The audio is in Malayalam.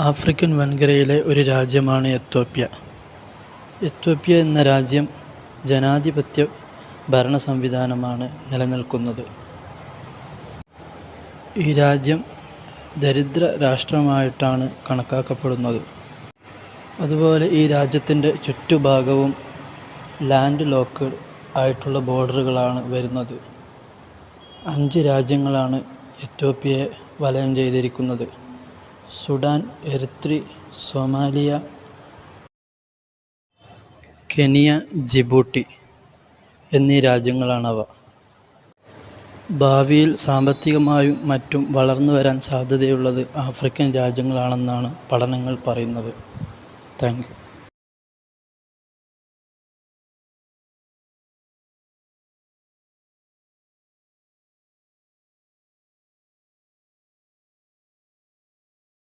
ആഫ്രിക്കൻ വൻകരയിലെ ഒരു രാജ്യമാണ് എത്യോപ്യ. എത്യോപ്യ എന്ന രാജ്യം ജനാധിപത്യ ഭരണ സംവിധാനമാണ് നിലനിൽക്കുന്നത്. ഈ രാജ്യം ദരിദ്ര രാഷ്ട്രമായിട്ടാണ് കണക്കാക്കപ്പെടുന്നത്. അതുപോലെ ഈ രാജ്യത്തിന്റെ ചുറ്റുഭാഗവും ലാൻഡ് ലോക്ക്ഡ് ആയിട്ടുള്ള ബോർഡറുകളാണ് വരുന്നത്. അഞ്ച് രാജ്യങ്ങളാണ് എത്യോപ്യയെ വലയം ചെയ്തിരിക്കുന്നത്. Sudan Eritrea Somalia Kenya Djibouti എന്നീ രാജ്യങ്ങളാണവ. ഭാവിയിൽ സാമ്പത്തികമായും മറ്റും വളർന്നു വരാൻ സാധ്യതയുള്ളത് ആഫ്രിക്കൻ രാജ്യങ്ങളാണെന്നാണ് പഠനങ്ങൾ പറയുന്നത്. താങ്ക്